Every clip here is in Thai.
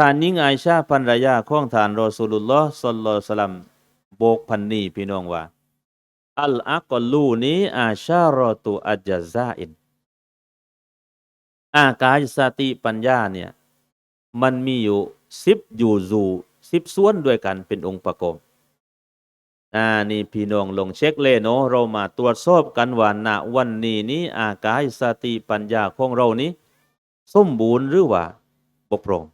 ท่านยิงไอชาภรรยาข้องท่านรอสูลุลลอฮ์สัลลัลลอฮุอะลัมโบกพันนีพี่น้องว่า อัลอักลูนี้อาชารอตุอัจจาอิน อากายสติปัญญาเนี่ย มันมีอยู่สิบอยู่ซูสิบส่วนด้วยกันเป็นองค์ประกอบอ่านี่พี่น้องลงเช็คเลยเนาะเรามาตรวจสอบกันว่าณวันนี้นี้อากายสติปัญญาของเรานี้ สมบูรณ์หรือว่าบกพร่อง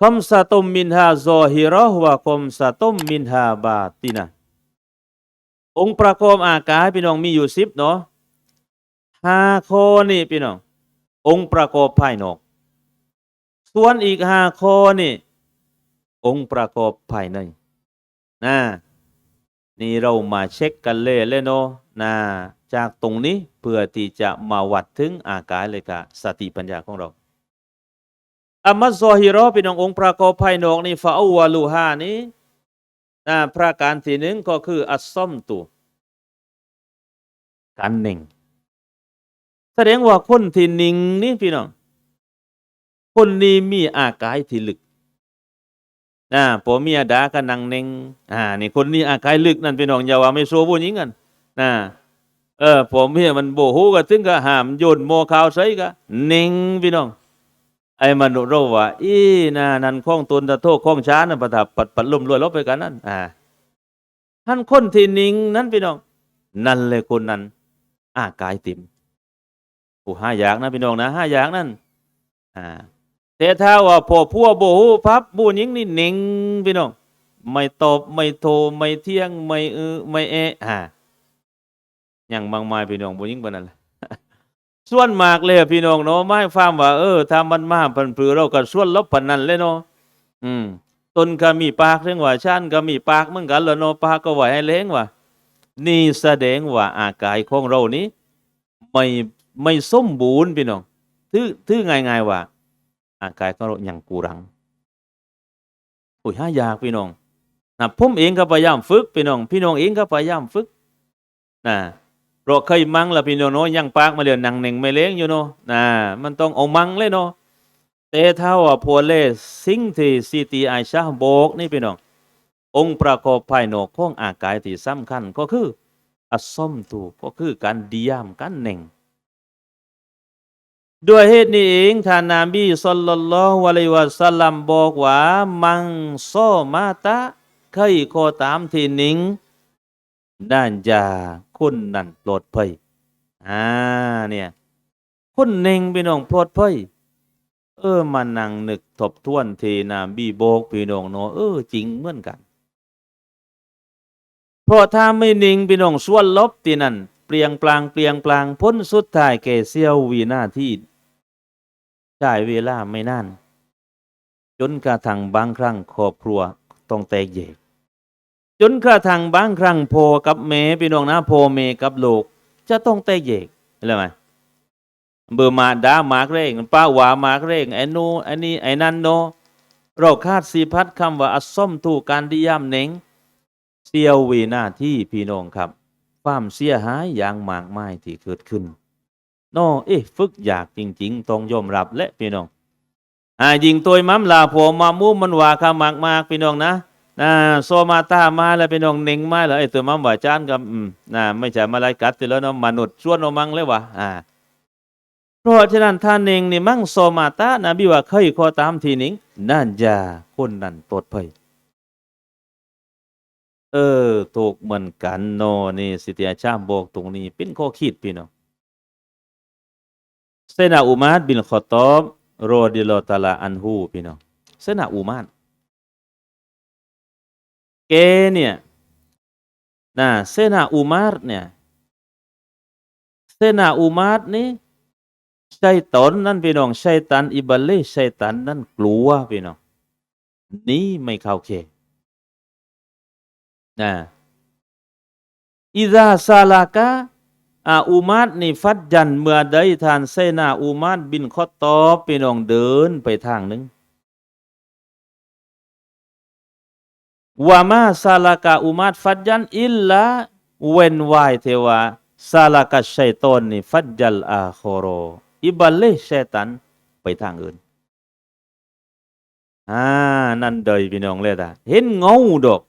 คำสตุมมินฮาซอฮิรอฮ์วะคำสตุมมินฮาบาตินะองค์ประกอบอากายพี่น้องมีอยู่สิบเนาะห้าข้อนี่พี่น้ององค์ประกอบภายนอก ส่วนอีกห้าข้อนี่ องค์ประกอบภายในนะนี่เรามาเช็คกันเลยเลยเนาะนะจากตรงนี้เพื่อที่จะมาวัดถึงอากายเลยกะสติปัญญาของเรา อามัสซอฮิรอเป็นองค์ประกอบภายนอกนี่ฟาอวาลูฮานี้นะประการที่หนึ่งก็คือ อัสซอมตุการหนึ่งแสดงว่าคนที่นิ่งนี่พี่น้องคนนี้มีอากายที่ลึกนะผัวเมียด่ากันนังเน่งอ่านี่คนนี้อากายลึกนั่นพี่น้องอย่าว่าไม่โซผู้หญิงกันนะเออผัวเมียมันโบหูก็ถึงก็หามโยนโมข่าวใส่ก็เน่งพี่น้อง ไอ้มนุษย์เราว่าอีน่านั่นข้องตนตะโทษข้องช้านั่นประทับปัดปัดลมรวยลบไปกันนั่นอ่าท่านคนที่นิ่งนั้นพี่น้อง นั่นเลยคนนั้น อากายติ่มโอ้ห้าอย่างนะพี่น้องนะห้าอย่างนั่นอ่าแต่ถ้าว่าพอพัวโบหูพับบูหญิงนี่เน่งพี่น้อง ไม่ตอบไม่โทรไม่เที่ยงไม่เออไม่เอะอ่าอย่างมากมายพี่น้องบูหญิงบนนั้นแหละ ส่วนมากเลยพี่น้องเนาะไม่ฟังว่าเออถ้ามันมาพันปรือเราก็ส่วนลบพันนั้นเลยเนาะอืมตนก็มีปากเรื่องว่าชันก็มีปากเหมือนกันแล้วเนาะปากก็ไหวให้เล้งว่า นี่แสดงว่าอากายของเรานี้ ไม่ไม่สมบูรณ์พี่น้องถือถือง่ายๆว่า อากายของเราอย่างกูรังโอ้ยห้ายากพี่น้องนะผมเองก็พยายามฝึกพี่น้อง พี่น้องเองก็พยายามฝึกนะ เราเคยมั่งละพี่น้องเนาะยังปากมาเรียนนังหนึ่งไม่เลี้ยงอยู่เนาะนะมันต้องเอามั่งเลยเนาะแต่ถ้าว่าพัวเลสิ่งที่ซีตีไอชาโบกนี่พี่น้ององค์ประกอบภายนอกของอากายที่สำคัญก็คืออสมตูก็คือการดียามการเน่งด้วยเหตุนี้เองท่านนาบีสัลลัลลอฮุอะลัยฮิวะสัลลัมบอกว่ามังโซมาตะใครก็ตามที่หนิง ด้านยาคนนั้นปลดภัยอ่าเนี่ยคนเน่งพี่น้องปลดภัยเออมานั่งนึกทบทวนทีนาบีโบกพี่น้องเนาะเออจริงเหมือนกัน เพราะถ้าไม่นิ่งพี่น้องส่วนลบที่นั่นเปลี่ยงปลางเปลี่ยงปลางพ้นสุดท้ายแก่เสี้ยววินาทีใช้เวลาไม่นาน จนกระทั่งบางครั้งครอบครัวต้องแตกแยก จนกระทั่งบางครั้งโพ่กับแม่พี่น้องนะโพ่อแม่กับลูก จะต้องแตกแยกเห็นไหมเบอร์มาดามากเร่งป้าหวามากเร่งไอ้นูไอ้นี่ไอ้นั่นโนเราคาดสีพัดคำว่าอัสส้มถูกการดิยามเน่งเสียววินาที่พี่น้องครับ ความเสียหายอย่างมากมายที่เกิดขึ้นโนเอ๊ะฝึกอยากจริง ๆต้องยอมรับและพี่น้องอ่ายิงตัวมัมลาผมมามูมันว่าคำมากมากพี่น้องนะ นะโซมาตามาแล้วพี่น้องเน่งมาแล้วไอ้ตัวมัมว่าจานกับนะไม่ใช่มาลายกัดติแล้วเนาะมนุษย์ชวนเอามังเลยวะอ่าเพราะฉะนั้นท่านเน่งนี่มั่งโซมาตานะบิว่าเคยขอตามทีหนิงนั่นจะคนนั้นปลอดภัยเออถูกเหมือนกันโนนี่สิทธิอาชามบอกตรงนี้เป็นข้อคิดพี่น้องเซนาอุมาดบินขอตอบโรดิโลตาลาอันฮูพี่น้องเซนาอุมาด เกเนี่ยนะเซนาอุมาดเนี่ยเซนาอุมาดนี่ชัยตนนั่นพี่น้องชัยตันอิบัลเลชัยตันนั่นกลัวพี่น้องนี่ไม่เข้าเขต Nah, Iza salaka อาอุมาตนี่ฟัดยันเมื่อใดทานเซนาอุมาตบินขอตอบพี่น้องเดินไปทางหนึ่ง วามาซาลากาอุมาตฟัดยันอิลลาเวนวายเทวาซาลากาชัยตอนนี่ฟัดยัลอาโคโรอิบัลเลชัยตันไปทางอื่นอ่านั่นเดยพี่น้องเลยตาเห็นเงาดอก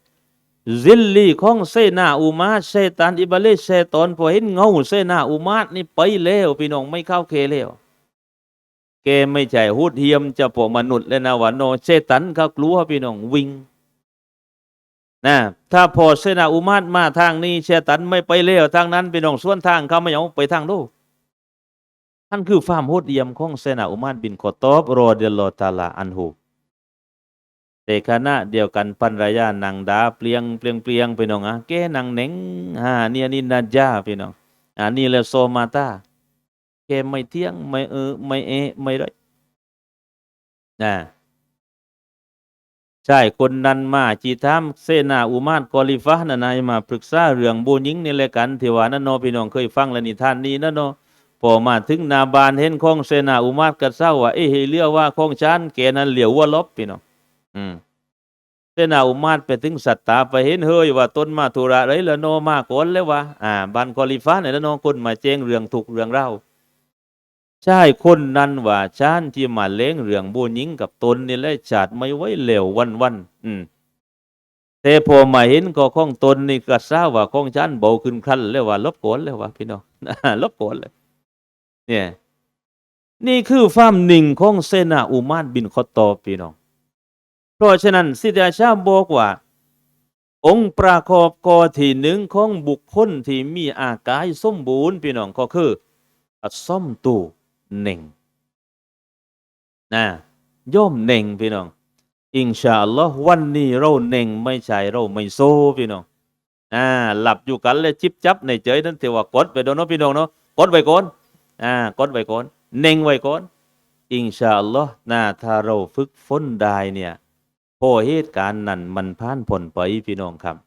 ซิลลีของเซนาอุมาตเซตานอิบาเลเซตอนพอเห็นเงาเซนาอุมาตนี่ไปแล้วพี่น้องไม่เข้าเคแล้วแกไม่ใช่หูดเทียมจะพวกมนุษย์เลยนะวะโนเซตันเขากลัวพี่น้องวิ่ง นะถ้าพอเซนาอุมาตมาทางนี้เซตันไม่ไปแล้วทางนั้นพี่น้องส่วนทางเขาไม่เอาไปทางโลกท่านคือความโหดเยี่ยมของเซนาอุมาตบินคอตอบรอเดลลอตาลาอันหูแต่ขณะเดียวกันปันรยานังดาเปลียงเปลียงเปลียงไปน้องอะแกนังเหน่งอ่าเนี่ยนี่นาจาพี่น้องอ่านี่แหละโซมาตาแกไม่เที่ยงไม่เออไม่เอไม่ไรนะ ใช่คนนั้นมาจีทามเสนาอุมานกอลิฟะนั่นนายมาปรึกษาเรื่องบูญิงนี่แหละกันที่ว่านั่นเนอพี่น้องเคยฟังแล้วนิทานนี้นั่นเนอพอมาถึงนาบานเห็นของเสนาอุมาตก็เศร้าว่าเอ้เฮเรียกว่าของฉันแกนั้นเหลียวว่าลบพี่น้องอืมเสนาอุมาตไปถึงสัตตาไปเห็นเฮ้ยว่าต้นมาธุระไรละโนมาก่อนแล้ววะอ่าบันคอลิฟ้าเนี่ยละโนคนมาแจ้งเรื่องถูกเรื่องเล่า ใช่คนนั้นว่าชานที่มาเล้งเรื่องบูญิงกับตนนี่แหละชาติไม่ไว้เหลววันวันอืมแต่พอมาเห็นก็ของตนนี่ก็ทราบว่าของฉันเบาขึ้นคันแล้วว่าลบโกนแล้วว่าพี่น้องลบโกนเลย เนี่ย นี่คือความหนิ่งของเสนาอุมาตบินคอตตอพี่น้อง เพราะฉะนั้นสิทธาชาบอกว่าองค์ประกอบกอที่หนึ่งของบุคคลที่มีอากายสมบูรณ์พี่น้องก็คืออัสซอมตู เน่งนะย่อมเน่งพี่น้อง อินชาอัลลอฮ์วันนี้เราเน่งไม่ใช่เราไม่โซพี่น้องอ่าหลับอยู่กันเลยจิบจับในเจยนั้นถือว่ากดไปโดนเนาะพี่น้องเนาะกดไว้ก่อนอ่ากดไว้ก่อนเน่งไว้ก่อนอินชาอัลลอฮ์นะถ้าเราฝึกฝนได้เนี่ยพอเหตุการณ์นั้นมันผ่านพ้นไปพี่น้องครับ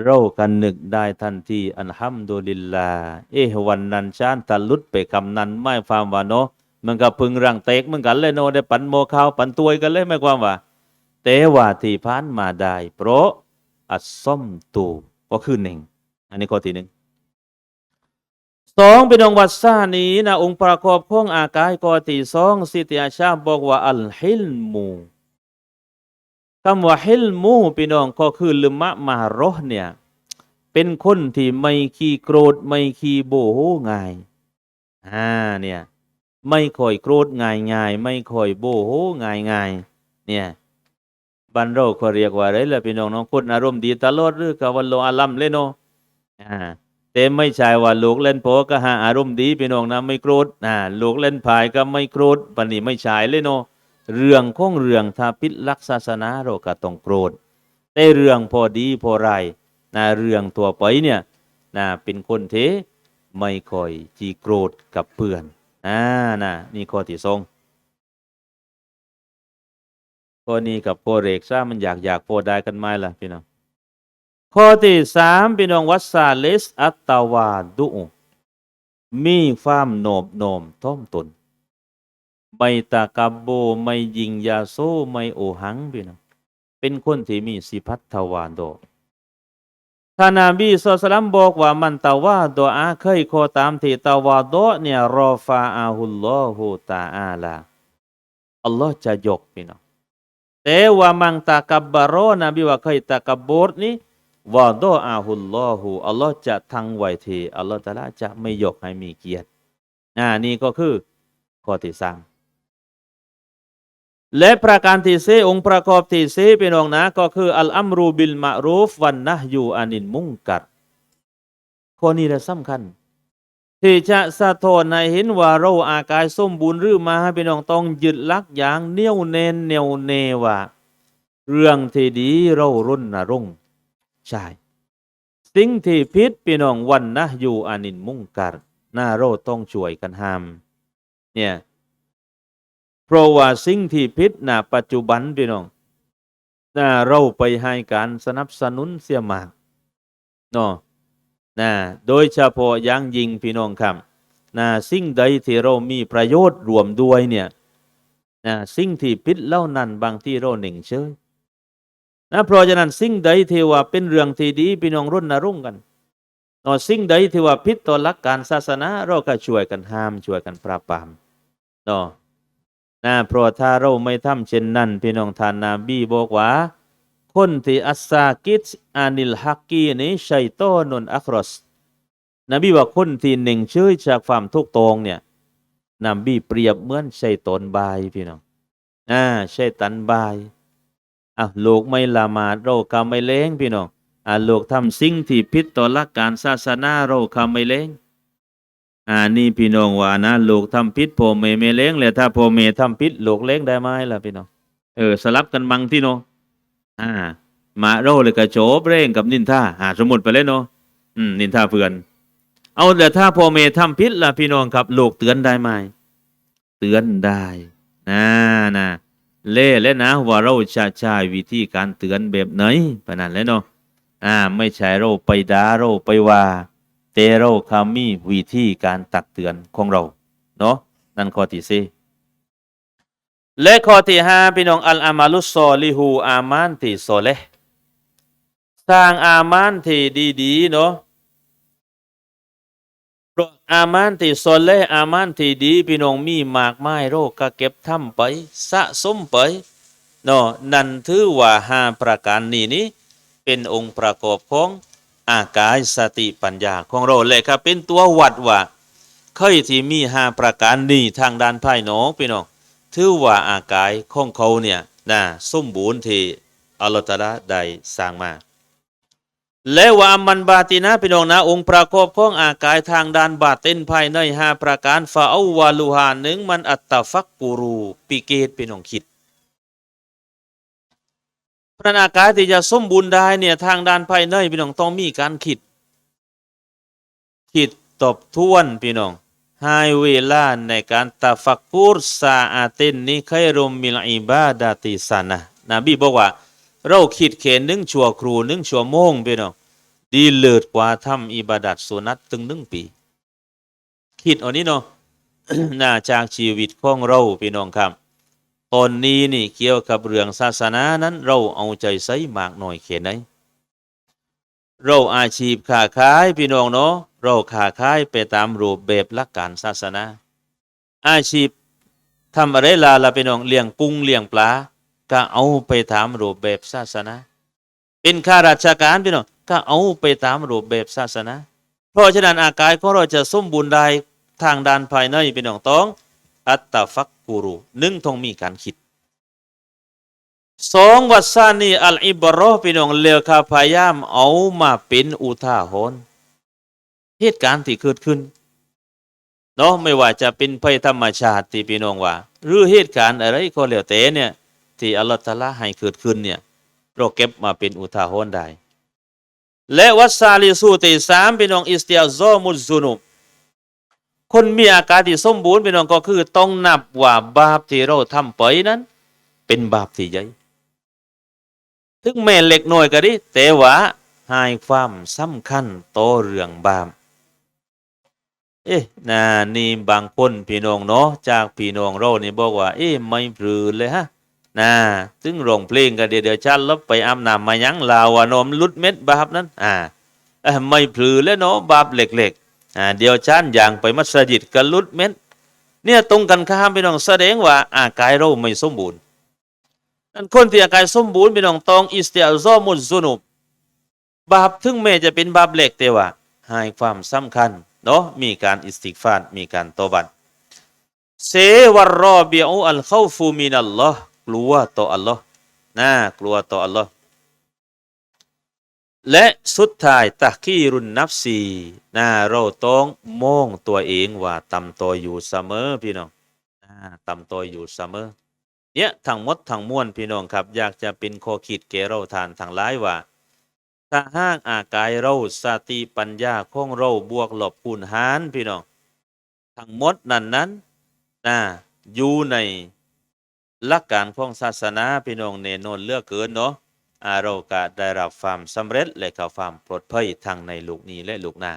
เรากันนึกได้ทันทีอันฮัมดุลิลลาเอะวันนั้นชานตะลุดไปคำนั้นไม่ความว่าเนาะมันก็พึงรังเตกเหมือนกันเลยเนาะได้ปันโมข้าวปันตัวยกันเลยไม่ความว่าแต่ว่าที่ผ่านมาได้ เพราะอัสซอมตูก็คือหนึ่ง อันนี้ข้อที่หนึ่งสองเป็นองค์วัดซานีนะองค์ประกอบของอากายข้อที่สองสิทธิอาชาบอกว่าอัลฮิลมู คำว่าฮิลมูพี่น้องก็คือลืมะมารอเนี่ย เป็นคนที่ไม่ขี้โกรธไม่ขี้โบโหง่ายอ่าเนี่ยไม่ค่อยโกรธง่ายง่ายไม่ค่อยโบโหง่ายง่ายเนี่ยบันเราเขาเรียกว่าอะไรล่ะพี่น้องน้องคนอารมณ์ดีตลอดหรือกับวันโลอาลัมเลยเนาะอ่าแต่ไม่ใช่ว่าลูกเล่นโผก็หาอารมณ์ดีพี่น้องนะไม่โกรธอ่าลูกเล่นพายก็ไม่โกรธปันนี้ไม่ใช่เลยเนาะ เรื่องของเรื่องถ้าพิษลักษาสนาเรก็ต้องโกรธแต่เรื่องพอดีพอไรนะเรื่องตัวไปเนี่ยนะเป็นคนเทไม่ค่อยจีโกรธกับเพื่อนอ่านะนี่ข้อที่สองข้อนี้กับข้อเรกซ่ามันอยากอยากโพได้กันไหมล่ะพี่น้องข้อที่สามพี่น้องวัสซาเลสอัตตาวาดุมีความโนบโนมท่อมตน ไม่ตะกับโบไม่ยิงยาโซไม่โอหังพี่น้องเป็นคนที่มีสิพัทธวานโดท่านนบีสุลต่านบอกว่ามันตาวาโดอาเคยโคตามที่ตาวาโดเนี่ยรอฟาอาฮุลลอฮุตาอาลาอัลลอฮ์จะยกพี่น้องแต่ว่ามันตะกับบารอนบีว่าเคยตะกับบรนี้วาโดอาฮุลลอฮุอัลลอฮ์จะทั้งไว้ทีอัลลอฮ์ตะลาจะไม่ยกให้มีเกียรติอ่านี่ก็คือข้อที่สาม และประการที่สี่องค์ประกอบที่สี่พี่น้องนะก็คืออัลอัมรูบิลมะรูฟวันนะฮยูอานินมุงกัดข้อนี้แหละสำคัญ ที่จะสะท้อนให้เห็นว่าเราอากายสมบูรณ์หรือมาให้พี่น้องต้องยึดลักอย่างเนียวแน่นเนียวเนว่าเรื่องที่ดีเรารุ่นนะรุ่งใช่สิ่งที่พิษพี่น้องวันนะฮยูอานินมุงกัดหน้าเราต้องช่วยกันห้าม เนี่ย เพราะว่าสิ่งที่พิษนะปัจจุบันพี่น้องนะเราไปให้การสนับสนุนเสียมากเนาะนะโดยเฉพาะอยังยิงพี่น้องครับนะสิ่งใดที่เรามีประโยชน์รวมด้วยเนี่ยนะสิ่งที่พิษเล่านั้นบางที่เราหนึ่งเชยนะเพราะฉะนั้นสิ่งใดที่ว่าเป็นเรื่องที่ดีพี่น้องรุ่นนรุ่งกันนาะสิ่งใดที่ว่าพิษต่อหลักการศาสนาเราก็ช่วยกันห้ามช่วยกันปราบปรามเนาะ นะเพราะถ้าเราไม่ทำเช่นนั้น พี่น้องท่านนาบีบอกว่า คนที่อัสซากิตอานิลฮักกีนี้ชัยโตนนอัครสนบีว่าคนที่หนึ่งชื่อจากความทุกข์ตรงเนี่ยนบีเปรียบเหมือนชัยตนบายพี่น้องอ่าชัยตันบายอะลูกไม่ละหมาดเราก็ไม่เล้งพี่น้องอ่าลูกทำสิ่งที่ผิดต่อหลักการศาสนาเราก็ไม่เล้ง อ่านี่พี่น้องว่านะลูกทำผิดพ่อแม่ไม่เล้งเลยถ้าพ่อแม่ทำผิดลูกเล้งได้ไหมล่ะพี่น้องเออสลับกันมังที่เนาะอ่า มาโรเลยก็โจบเร่งกับนินท่าหาสมมุติไปเลยเนาะอืมนินท่าเพื่อน เอาแต่ถ้าพ่อเมทำพิษล่ะพี่น้องครับลูกเตือนได้ไหมเตือนได้นะนะเล่และนะว่าเราจะใช้วิธีการเตือนแบบไหนปะนั้นแล้วเนาะอ่า ไม่ใช่เราไปด่าเราไปว่า แต่เราคามีวิธีการตักเตือนของเรา เนาะนั่นข้อที่สี่และข้อที่ห้าพี่น้องอัลอามาลุสซอลิฮูอามานที่โซเลสร้างอามานที่ดีๆเนาะเพราะอามานที่โซเลอามานที่ดี พี่น้องมีมากมายโรคก็เก็บทำไป สะสมไปเนาะนั่นถือว่าห้าประการนี้นี้เป็นองค์ประกอบของ อากายสติปัญญาของเราเลยครับ เป็นตัววัดว่าเคยที่มีห้าประการนี้ทางด้านภายนอกพี่น้องถือว่าอากายของเขาเนี่ยนะสมบูรณ์ที่อัลลอฮฺตะอาลาได้สร้างมา และว่าอมมันบาตินะพี่น้องนะองค์ประกอบของอากายทางด้านบาตินภายในห้าประการฟาอวาลูฮาหนึ่งมันอัตตาฟักกูรูปิเกตพี่น้องคิด พระอากายที่จะสมบูรณ์ได้เนี่ยทางด้านภายในพี่น้องต้องมีการคิด คิดตบทวนพี่น้องให้เวลาในการตาฟักกุรซาอาตินนี้ใครรมมิลอิบาดาติสานะนบีบอกว่า เราคิดเขนหนึ่งชั่วครูหนึ่งชั่วโมงพี่น้องดีเลิศกว่าทำอิบาดัตสุนัตตึงหนึ่งปี คิดอันนี้เนาะน่าจากชีวิตของเราพี่น้องครับ ตอนนี้นี่เกี่ยวกับเรื่องศาสนานั้น เราเอาใจใส่มากหน่อยเขนไหนเราอาชีพค้าขายพี่น้องเนาะเราค้าขายไปตามรูปแบบหลักการศาสนา อาชีพทำอะไรล่ะล่ะพี่น้องเลี้ยงกุ้งเลี้ยงปลาก็เอาไปตามรูปแบบศาสนา เป็นข้าราชการพี่น้องก็เอาไปตามรูปแบบศาสนา เพราะฉะนั้นอากายของเราจะสมบูรณ์ได้ทางด้านภายในพี่น้องต้องอัตตาฟัก กูรูหนึ่งต้องมีการคิดสองวัดซานีอัลอิบรอพี่น้องเลือกข้าพยายามเอามาเป็นอุทาหรณ์เหตุการณ์ที่เกิดขึ้นเนาะไม่ว่าจะเป็นภัยธรรมชาติที่พี่น้องว่า หรือเหตุการณ์อะไรก็แล้วแต่เนี่ย ที่อัลลอฮฺตะอาลาให้เกิดขึ้นเนี่ยเราเก็บมาเป็นอุทาหรณ์ได้ และวัดซาลิสูที่สามพี่น้องอิสติอาซอมุซุนุบ คนมีอาการที่สมบูรณ์พี่น้องก็คือ ต้องนับว่าบาปที่เราทำไปนั้น เป็นบาปที่ใหญ่ถึงแม้เล็กน้อยก็ดีแต่ว่าให้ความสำคัญต่อเรื่องบาปเอ๊ะนะนี่บางคนพี่น้องเนาะจากพี่น้องเรานี่บอกว่า เอ๊ะไม่ปรือเลยฮะนะถึงร้องเพลงกันเดี๋ยวเดี๋ยวชันลบไปอาบน้ำมายังลาวานมลุดเม็ดบาปนั้น อ่าไม่ปรือแล้วเนาะบาปเล็ก อ่าเดียวชั้นอย่างไปมัสยิดกันลุดเม็ดเนี่ยตรงกันข้ามพี่น้องแสดงว่าอากายเราไม่สมบูรณ์นั่นคนที่อากายสมบูรณ์พี่น้องต้องอิสติอาซอมุซุนุบบาปถึงแม้จะเป็นบาปเล็กแต่ว่าให้ความสำคัญเนาะมีการอิสติกฟารมีการตบัตเซวรรอบิอูอัลเข้าฟูมินัลลอฮ์กลัวต่ออัลลอฮ์น่ากลัวต่ออัลลอฮ์ และสุดท้ายตะคีรุนนับซีน่าเราต้องมองตัวเองว่าต่ำตัวอยู่เสมอพี่น้องอ่าต่ำตัวอยู่เสมอ เนี่ยทั้งหมดทั้งมวลพี่น้องครับ อยากจะเป็นข้อคิดแก่เราทานทั้งหลายว่า ถ้าห้างอากายเราสติปัญญาของเราบวกหลบคูณหารพี่น้องทั้งหมดนั้นนั้นนะอยู่ในหลักการของศาสนาพี่น้องเนนนเลือกเกินเนาะ อาเราก็ได้รับความสำเร็จและก็ความปลอดภัยทั้งในลูกนี้และลูกหน้า